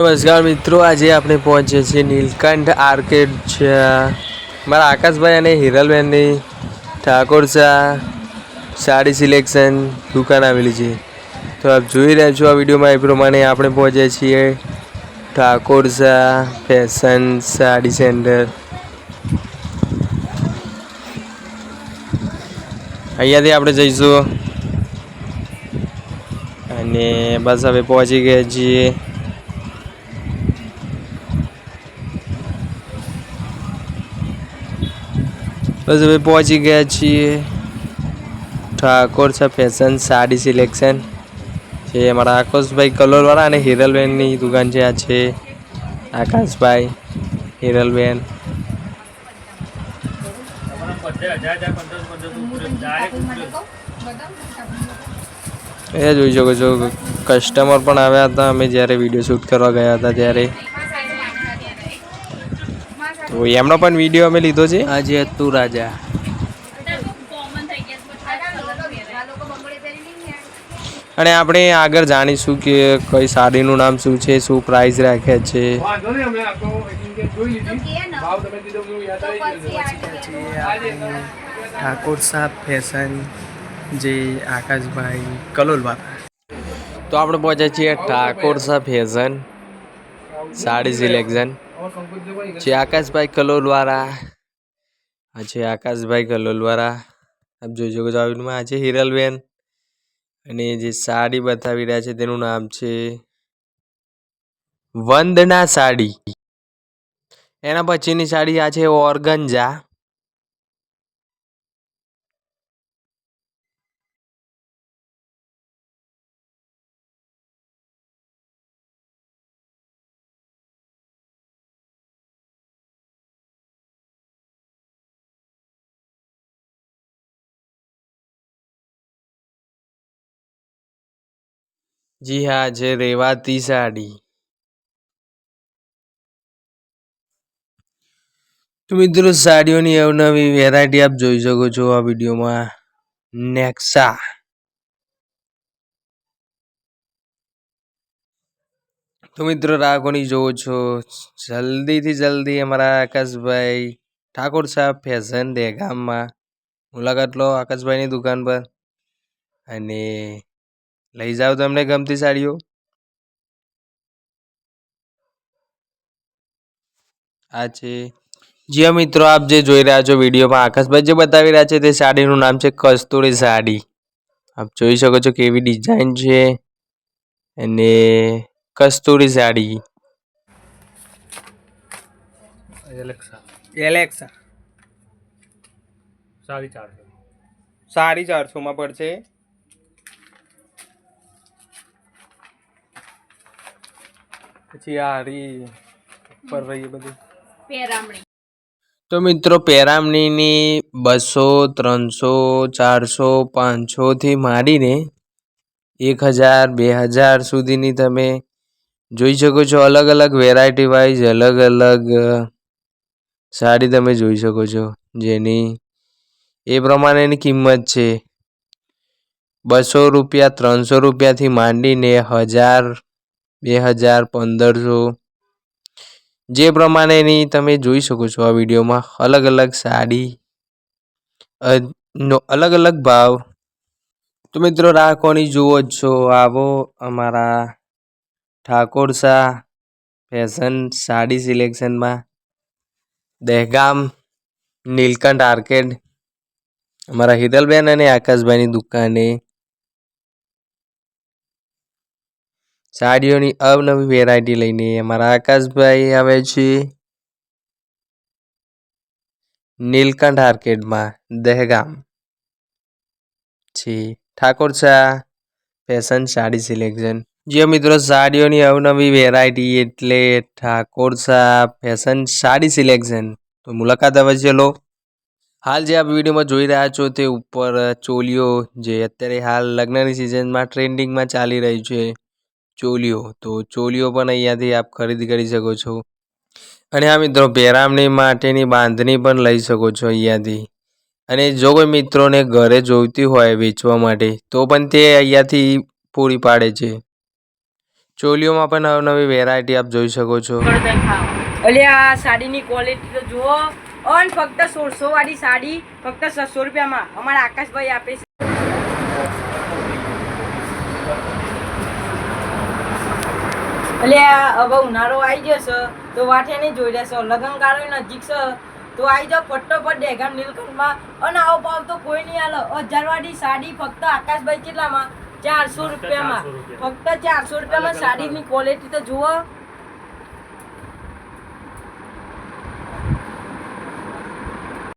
નમસ્કાર મિત્રો, આજે આપણે પહોંચીએ છીએ નીલકંઠ આર્કેડ છે. મારા આકાશભાઈ અને હિરલબેનની ઠાકોર શાહ સાડી સિલેક્શન દુકાન આવેલી છે. તો આપ જોઈ રહ્યા છો આ વિડીયોમાં એ પ્રમાણે આપણે પહોંચ્યા છીએ ઠાકોર શાહ ફેશન સાડી સેન્ટર. અહીંયાથી આપણે જઈશું. અને બસ હવે પહોંચી ગયા છીએ. બસ હવે પહોંચી ગયા છીએ. ઠાકોર છે ફેશન સાડી સિલેક્શન છે અમારા આકાશભાઈ કલોલવાળા અને હિરલબેનની દુકાન છે, આ છે આકાશભાઈ હિરલબેન. એ જોઈ શકો છો કસ્ટમર પણ આવ્યા હતા. અમે જ્યારે વીડિયો શૂટ કરવા ગયા હતા ત્યારે. તો એમનો પણ વીડિયો અમે લીધો છે? આજે તું રાજા. અને આપણે આગળ જાણીશું કે કઈ સાડીનું નામ શું છે શું પ્રાઇસ રાખ્યા છે. ઠાકોર સાહેબ ફેશન જે આકાશભાઈ કલોલવાળા તો આપણે પહોંચ્યા છીએ ઠાકોર સાહેબ ફેશન સાડી સિલેક્શન જે આકાશભાઈ કલોલવાળા આજે આકાશભાઈ કલોલવાળા, આપ જોઈ શકો છો આવીમાં આ છે હિરલબેન. અને જે સાડી બતાવી રહ્યા છે તેનું નામ છે વંદના સાડી. એના પછીની સાડી આ છે ઓર્ગંજા જી હા છે રેવાતી સાડી. તો મિત્રો, સાડીઓની અવનવી વેરાયટી આપ જોઈ શકો છો આ વિડીયોમાં. નેક્સા. તો મિત્રો રાખોની જોવો છો. જલ્દીથી જલ્દી અમારા આકાશભાઈ ઠાકોર સાહેબ ફેશન દહેગામમાં મુલાકાત લો આકાશભાઈની દુકાન પર. અને લઈ જાઓ તમને ગમતી સાડીઓ. આ છે. જી મિત્રો આપ જે જોઈ રહ્યા છો વિડીયોમાં આકાશભાઈ જે બતાવી રહ્યા છે તે સાડીનું નામ છે કસ્તુરી સાડી. આપ જોઈ શકો છો કેવી ડિઝાઇન છે અને કસ્તુરી સાડી. એલેક્સા. એલેક્સા. સાડી ચારસો. સાડી ચારસોમાં પડશે. પછી આ હરી ઉપર રહી બધું. પેરામણી. તો મિત્રો પેરામણીની બસો ત્રણસો ચારસો પાંચસોથી માંડીને એક હજાર બે હજાર સુધીની તમે જોઈ શકો છો અલગ અલગ વેરાયટી વાઇઝ અલગ અલગ સાડી તમે જોઈ શકો છો. જેની એ પ્રમાણેની કિંમત છે. બસો રૂપિયા ત્રણસો રૂપિયાથી માંડીને હજાર બે હજાર પંદરસો જે. પ્રમાણેની તમે જોઈ શકો છો આ વિડીયોમાં, અલગ અલગ સાડી નો, અલગ અલગ ભાવ. તો મિત્રો રાખોની જુઓ જ છો, આવો અમારા ઠાકોર શાહ ફેશન સાડી સિલેક્શનમાં. દહેગામ, નીલકંઠ આર્કેડ, અમારા હિતલબેન અને આકાશભાઈની દુકાને. સાડીઓની અવનવી વેરાયટી લઈને અમારા આકાશભાઈ આવે છે. નીલકંઠ આર્કેડમાં દહેગામ છે. ઠાકોર શાહ ફેશન સાડી સિલેક્શન જે મિત્રો સાડીઓની અવનવી વેરાયટી એટલે ઠાકોર શાહ ફેશન સાડી સિલેક્શન તો મુલાકાત અવશ્ય લો. હાલ જે આપ વિડીયોમાં જોઈ રહ્યા છો તે ઉપર ચોલીઓ જે અત્યારે હાલ લગ્નની સિઝનમાં ટ્રેન્ડિંગમાં ચાલી રહી છે. ચોલીઓ. તો ચોલીઓ પણ અહીંયાથી આપ ખરીદી કરી શકો છો. અને આ મિત્રો, પહેરામણી માટેની બાંધણી પણ લઈ શકો છો અહીંયાથી. અને જો કોઈ મિત્રોને ઘરે જોઈતી હોય વેચવા માટે, તો પણ તે અહીંયાથી પૂરી પાડે છે. ચોલીઓમાં પણ નવી વેરાયટી આપ જોઈ શકો છો. અલે, આ સાડીની ક્વોલિટી તો જુઓ. અન ફક્ત સોળસો વાળી સાડી, ફક્ત છસો રૂપિયામાં. અમારા આકાશભાઈ આપે છે. એટલે હવે ઉનાળો આવી જશે તો વાઠે નહીં જોઈ લેશો લગ્ન ગાળો નજીક છે. તો આવી જાઓ ફટોફટ ડેગામ નીલકંઠમાં. અને આવો ભાવ તો કોઈ નહીં આલો. હજારવાળી સાડી ફક્ત આકાશભાઈ કેટલામાં? ચારસો રૂપિયામાં. ફક્ત ચારસો રૂપિયામાં સાડીની ક્વોલિટી તો જુઓ.